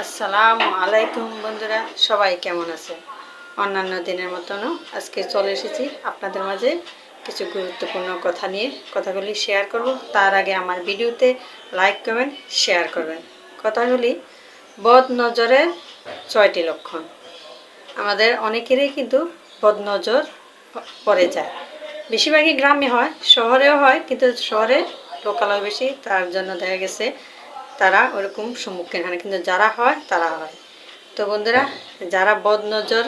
আসসালামু আলাইকুম বন্ধুরা, সবাই কেমন আছে অন্যান্য দিনের মতনও আজকে চলে এসেছি আপনাদের মাঝে কিছু গুরুত্বপূর্ণ কথা নিয়ে কথাগুলি শেয়ার করব। তার আগে আমার ভিডিওতে লাইক কমেন্ট শেয়ার করবেন। কথাগুলি বদ নজরের ছয়টি লক্ষণ। আমাদের অনেকেরই কিন্তু বদ নজর পড়ে যায়। বেশিরভাগই গ্রামে হয়, শহরেও হয়, কিন্তু শহরে লোকালয় বেশি, তার জন্য দেখা গেছে তারা ওরকম সম্মুখীন হয় না, কিন্তু যারা হয় তারা হয়। তো বন্ধুরা, যারা বদনজর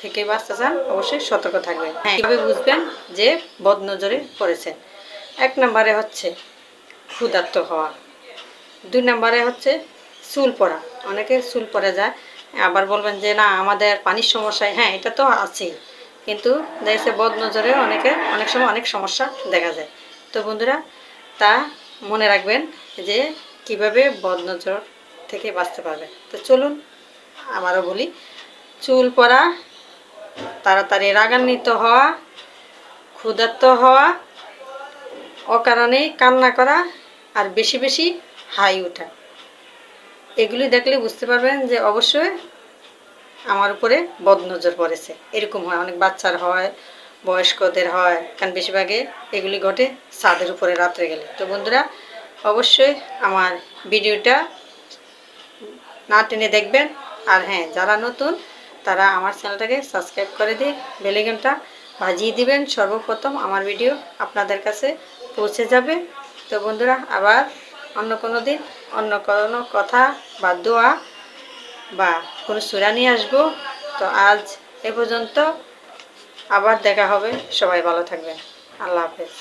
থেকে বাঁচতে চান, অবশ্যই সতর্ক থাকবেন। হ্যাঁ কীভাবে বুঝবেন যে বদনজরে পড়েছেন। এক নম্বরে হচ্ছে ক্ষুধার্ত হওয়া। দুই নম্বরে হচ্ছে চুল পড়া। অনেকে চুল পড়ে যায়, আবার বলবেন যে, না, আমাদের পানির সমস্যায়। হ্যাঁ এটা তো আছেই। কিন্তু দেখছে বদনজরে অনেকে, অনেক সময় অনেক সমস্যা দেখা যায়। তো বন্ধুরা, তা মনে রাখবেন যে কীভাবে বদনজর থেকে বাঁচতে পারবে? তো চলুন আমারও বলি, চুল পরা তাড়াতাড়ি রাগান্বিত হওয়া, ক্ষুধার্ত হওয়া, অকারণে কান্না করা আর বেশি বেশি হাই ওঠা। এগুলি দেখলে বুঝতে পারবেন যে অবশ্যই আমার উপরে বদনজর পড়েছে। এরকম হয়, অনেক বাচ্চার হয়, বয়স্কদের হয়, কারণ বেশিরভাগে এগুলি ঘটে ছাদের উপরে রাত্রে গেলে। তো বন্ধুরা অবশ্যই আমার ভিডিওটা না টেনে দেখবেন। আর হ্যাঁ যারা নতুন, তারা আমার চ্যানেলটাকে সাবস্ক্রাইব করে দিয়ে বেলেগনটা বাজিয়ে দিবেন। সর্বপ্রথম আমার ভিডিও আপনাদের কাছে পৌঁছে যাবে। তো বন্ধুরা, আবার অন্য কোনো দিন, অন্য কোনো কথা বা দোয়া বা কোনো সুরা নিয়ে আসব। তো আজ এ পর্যন্ত আবার দেখা হবে। সবাই ভালো থাকবেন। আল্লাহ হাফেজ।